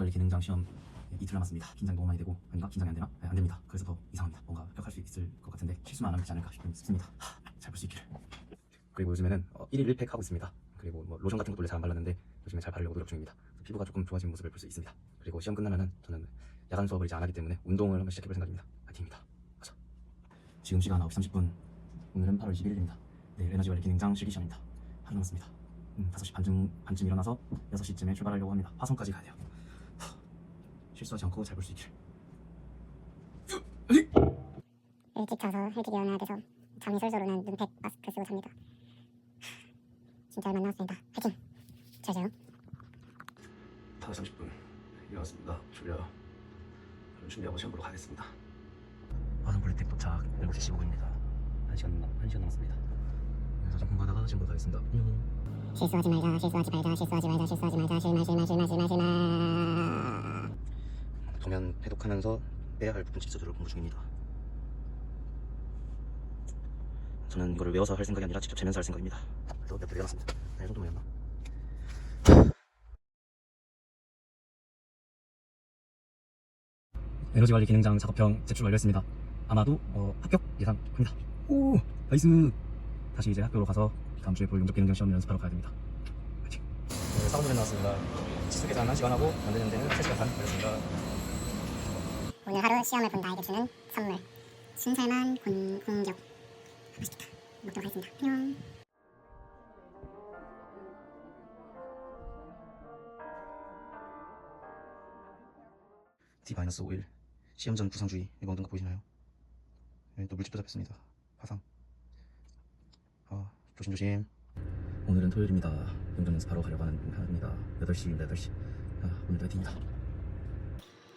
관리 기능장 시험 이틀 남았습니다. 긴장이 너무 많이 되고 아닌가? 긴장이 안 되나? 네, 안 됩니다. 그래서 더 이상합니다. 뭔가 합격할 수 있을 것 같은데 실수만 안 하면 되지 않을까 싶습니다. 잘 볼 수 있기를. 그리고 요즘에는 어, 1일 1팩 하고 있습니다. 그리고 뭐 로션 같은 것도 원래 잘 안 발랐는데 요즘에 잘 바르려고 노력 중입니다. 피부가 조금 좋아진 모습을 볼 수 있습니다. 그리고 시험 끝나면은 저는 야간 수업을 이제 안 하기 때문에 운동을 한번 시작해볼 생각입니다. 파이팅입니다. 가자. 지금 시간 9시 30분. 오늘은 8월 21일입니다. 내일 에너지 관리 기능장 실기 시험입니다. 하루 남았습니다. 음, 5시 반쯤, 반쯤 일어나서 6시쯤에 출발하려고 합니다. 화성까지 가야 돼요. 하, 실수하지 않고 잘 볼 수 있길. 일찍 자서 일찍 일어나야 돼서 잠이 솔솔 오는 눈팩 마스크 쓰고 잡니다. 진짜 얼마 안 남았습니다. 파이팅! 잘 자요. 5시 30분 일어났습니다. 졸려. 그럼 준비하고 시험 보러 가겠습니다. 화성 폴리텍 도착 7시 15분입니다. 1시간, 남, 1시간 남았습니다. 그래서 좀 공부하다가 시험 보러 가겠습니다. 안녕. 실수하지 말자, 실수하지 말자, 실수하지 말자, 실수하지 말자, 실말, 실말, 실말, 실말, 실말. 도면 해독하면서 빼야 할 부분 집서들을 공부 중입니다. 저는 이거를 외워서 할 생각이 아니라 직접 재면서 할 생각입니다. 그래서 몇개 외워놨습니다. 네, 이 정도만 외웠나? 에너지 관리 기능장 작업형 제출 완료했습니다. 아마도 어, 합격 예상합니다. 오, 나이스. 다시 이제 학교로 가서 다음 주에 볼 용접 기능장 시험 연습하러 가야 됩니다. 파이팅. 네, 사무실에 나왔습니다. 치수 계산 1시간 하고 만드는 데는 3시간 반 걸렸습니다. 오늘 하루 시험을 본 나에게 주는 선물. 순살만 공, 공격. 맛있겠다. 먹도록 하겠습니다. 안녕. D-5 시험 전 부상주의 이거 거 보이시나요? 네, 또 물집도 잡혔습니다 화상 아 조심조심 오늘은 토요일입니다 용접 연습하러 가려고 하는 하루입니다 8시입니다 8시 아, 오늘도 화이팅입니다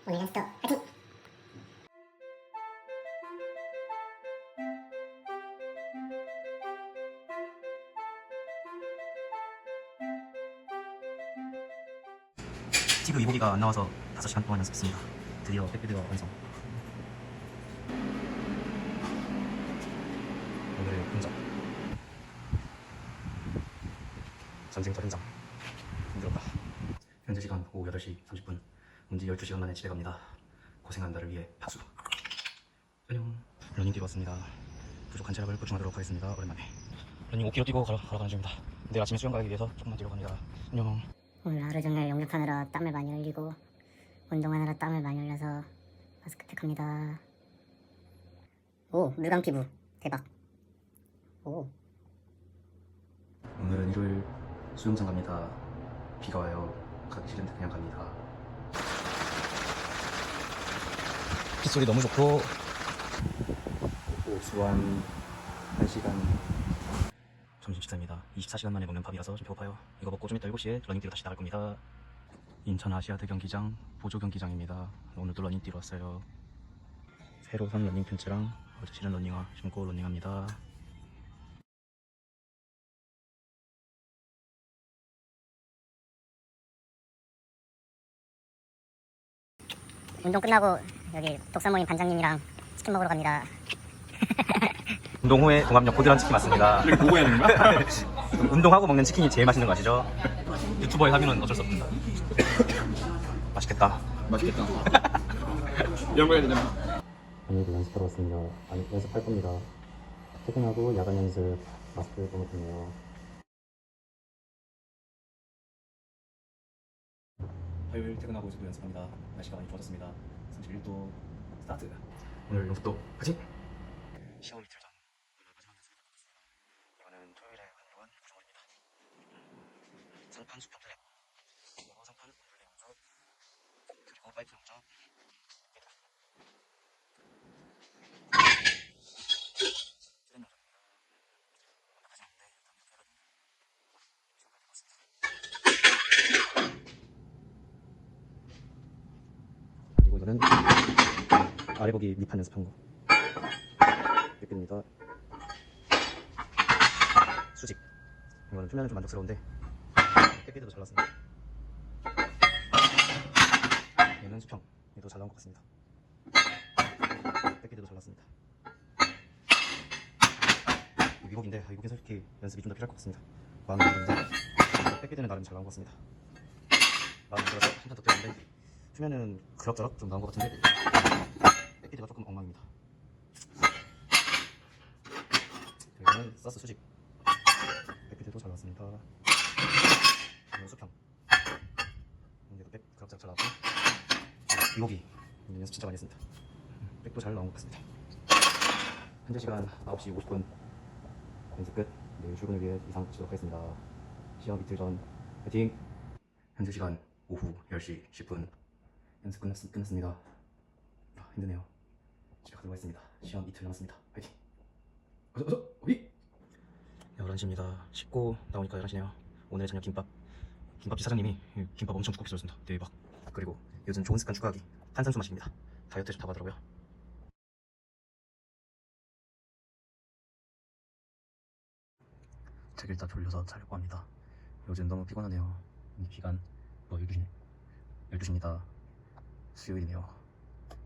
오늘 연습도 파이팅! 이보기가 안 나와서 5시간 동안 연습했습니다. 드디어 백비드가 완성. 오늘의 현장 전쟁터 현장 힘들었다. 현재 시간 오후 8시 30분. 문제 12시간 만에 집에 갑니다. 고생한 나를 위해 박수. 안녕. 러닝 뛰러 왔습니다. 부족한 체력을 보충하도록 하겠습니다. 오랜만에. 러닝 5km 뛰고 가러 가는 중입니다. 내일 아침에 수영 가기 위해서 조금만 뛰러 갑니다. 안녕 오늘 하루 종일 용접하느라 땀을 많이 흘리고 운동하느라 땀을 많이 흘려서 마스크팩 합니다. 오 물광 피부 대박. 오 오늘은 일요일 수영장 갑니다. 비가 와요. 가기 싫은데 그냥 갑니다. 빗소리 너무 좋고 고수한 1시간 점심 식사입니다. 24시간 만에 먹는 밥이라서 좀 배고파요. 이거 먹고 좀 이따 7시에 러닝 뛰러 다시 나갈 겁니다. 인천 아시아드 경기장 보조 경기장입니다. 오늘도 러닝 뛰러 왔어요. 새로 산 러닝 팬츠랑 어제 신은 러닝화 신고 러닝합니다. 운동 끝나고 여기 독서 모임 반장님이랑 치킨 먹으러 갑니다. 운동 후에 동암역 고드란 치킨 맞습니다. 이렇게 보고 해야 되는 거야? 운동하고 먹는 치킨이 제일 맛있는 거 아시죠? 유튜버의 하면은 어쩔 수 없습니다. 맛있겠다. 맛있겠다. 이런 거 해야 되잖아. 오늘도 연습하러 왔습니다. 아니, 연습할 겁니다. 퇴근하고 야간 연습 마스크 써놓겠네요. 화요일 퇴근하고 연습합니다. 날씨가 많이 좋아졌습니다. 31도 스타트. 오늘 연습도 파이팅! 시험 이틀 전 오늘 마지막 연습을 마쳤습니다. 이거는 토요일에 하는 동안 구성원입니다. 상판 수평 플랫 영어 상판 블랙 연습 그리고 파이프 연습 그리고 이거는 아래 보기 밑판 연습한 거. 여기입니다. 수직. 이거는 표면은 좀 만족스러운데 깨비드도 잘 나왔습니다. 얘는 수평. 얘도 잘 나온 것 같습니다. 백기드도 잘 나왔습니다. 아, 위복은 솔직히 연습이 좀 더 필요할 것 같습니다. 마음에 드는데. 백기드는 나름 잘 나온 것 같습니다. 마음에 들어서 한판더 뛰었는데 수면은 그럭저럭 좀 나온 것 같은데? 백 피드가 조금 엉망입니다. 이거는 사스 수직. 백피드도 잘 나왔습니다. 이건 수평. 이제도 백 그럭저럭 잘 나왔고. 이곡이 연습 진짜 많이 했습니다. 백도 잘 나온 것 같습니다. 현재 시간 9시 50분. 연습 끝. 내일 출근을 위해 이상 치도록 하겠습니다. 시험 이틀 전. 화이팅! 현재 시간 오후 10시 10분. 연습 끝났, 끝났습니다. 아, 힘드네요 하겠습니다. 시험 이틀 남았습니다. 화이팅! 어서 어서 어디? 11시입니다. 씻고 나오니까 11시네요. 오늘의 저녁 김밥. 김밥집 사장님이 김밥 엄청 두껍게 썰었습니다. 대박. 그리고 요즘 좋은 습관 추가하기. 탄산수 마십니다. 다이어트에 좋다고 하더라고요. 책 읽다 졸려서 자려고 합니다. 요즘 너무 피곤하네요. 이 시간 뭐 12시네 12시입니다. 수요일이네요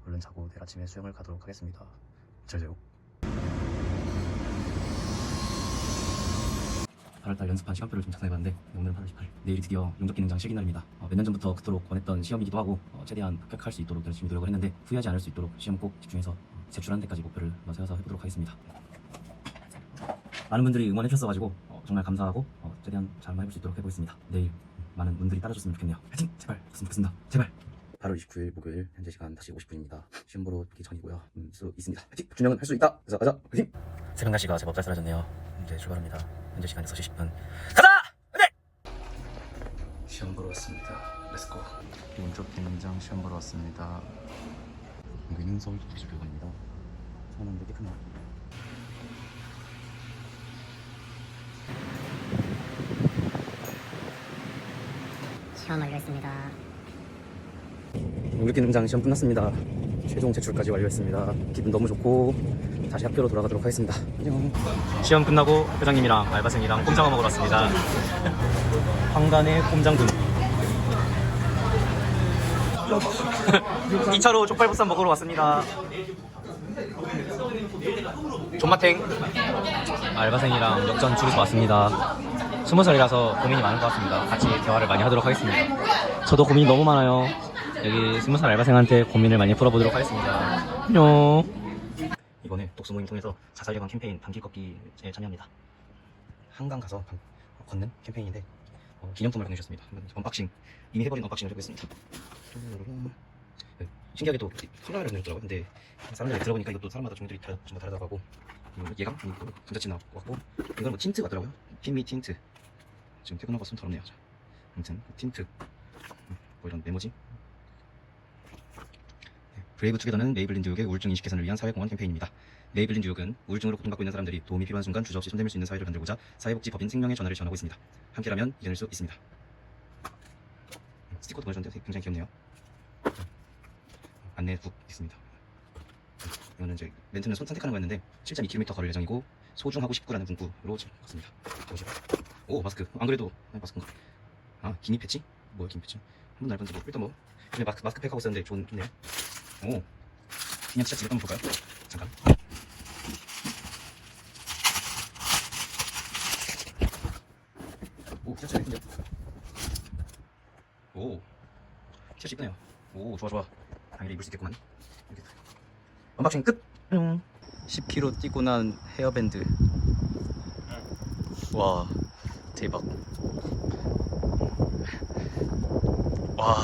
얼른 자고 내일 아침에 수영을 가도록 하겠습니다 잘 자요 8월달 연습한 시간표를 좀 작성해봤는데 오늘은 8월 18일 내일이 드디어 용접 기능장 실기 날입니다 어, 몇년 전부터 그토록 원했던 시험이기도 하고 어, 최대한 합격할 수 있도록 열심히 노력을 했는데 후회하지 않을 수 있도록 시험 꼭 집중해서 어, 제출하는 데까지 목표를 한번 세워서 해보도록 하겠습니다 많은 분들이 응원해주셨어가지고 어, 정말 감사하고 어, 최대한 잘 해볼 수 있도록 해보겠습니다. 내일 많은 분들이 따라줬으면 좋겠네요. 화이팅! 제발! 됐으면 좋겠습니다. 제발! 8월 29일 목요일 현재 시간 다시 50분입니다. 시험 보러 가기 전이고요. 음, 수 있습니다. 화이팅! 준영은 할 수 있다! 그래서 가자! 화이팅! 새벽 날씨가 제법 쌀쌀해졌네요. 이제 출발합니다. 현재 시간 6시 10분. 가자! 화이팅! 시험 보러 왔습니다. 렛츠고. 용접 기능장 시험 보러 왔습니다. 여기는 서울 도시교관입니다. 사람은 되게 크네요. 시험 완료했습니다. 우리끼 능장 시험 끝났습니다. 최종 제출까지 완료했습니다. 기분 너무 좋고 다시 학교로 돌아가도록 하겠습니다. 안녕. 시험 끝나고 회장님이랑 알바생이랑 꼼장어 먹으러 왔습니다. 황간의 꼼장둔. 2차로 족발보쌈 먹으러 왔습니다. 존마탱 알바생이랑 역전 줄여서 왔습니다. 스무 살이라서 고민이 많은 것 같습니다. 같이 대화를 많이 하도록 하겠습니다. 저도 고민이 너무 많아요. 여기 스무 살 알바생한테 고민을 많이 풀어보도록 하겠습니다. 안녕. 이번에 독서 모임 통해서 자살 예방 캠페인 단기 걷기에 참여합니다. 한강 가서 방- 걷는 캠페인인데 어, 기념품을 보내주셨습니다. 언박싱 이미 해버린 언박싱을 해보겠습니다. 네, 신기하게도 컬러를 보내줬더라고요. 근데 사람들이 들어보니까 이것도 사람마다 종류들이 다, 전부 다르다고 하고 음, 얘가 전자친 나왔고 이건 뭐 틴트 같더라고요. 핀미 틴트. 지금 퇴근하고 손 더럽네요. 자, 아무튼 틴트 음, 뭐 이런 메모지 네, 브레이브 투게더는 메이블린 뉴욕의 우울증 인식 개선을 위한 사회공헌 캠페인입니다. 메이블린 뉴욕은 우울증으로 고통받고 있는 사람들이 도움이 필요한 순간 주저없이 손댈 수 있는 사회를 만들고자 사회복지 법인 생명의 전화를 지원하고 있습니다. 함께라면 이겨낼 수 있습니다. 음, 스티커도 보내줬는데 굉장히 귀엽네요. 음, 안내북 있습니다. 음, 이거는 이제 멘트는 손 선택하는 거였는데 7.2km 걸을 예정이고 소중하고 싶구라는 문구로 갔습니다. 오 마스크 안 그래도 아, 마스크인가? 아 기니 패치? 뭐야 기니 패치? 한 번도 안 해본 적 일단 뭐 마스크 마스크 팩 하고 있었는데 좋은 좋네요. 오 그냥 진짜 집에 한번 볼까요? 잠깐. 오 티셔츠 예쁜데요? 오 티셔츠 이쁘네요. 오 좋아 좋아 당연히 입을 수 있겠구만. 이렇게. 언박싱 끝. 뿅. 10kg 뛰고 난 헤어밴드. 와 대박. 와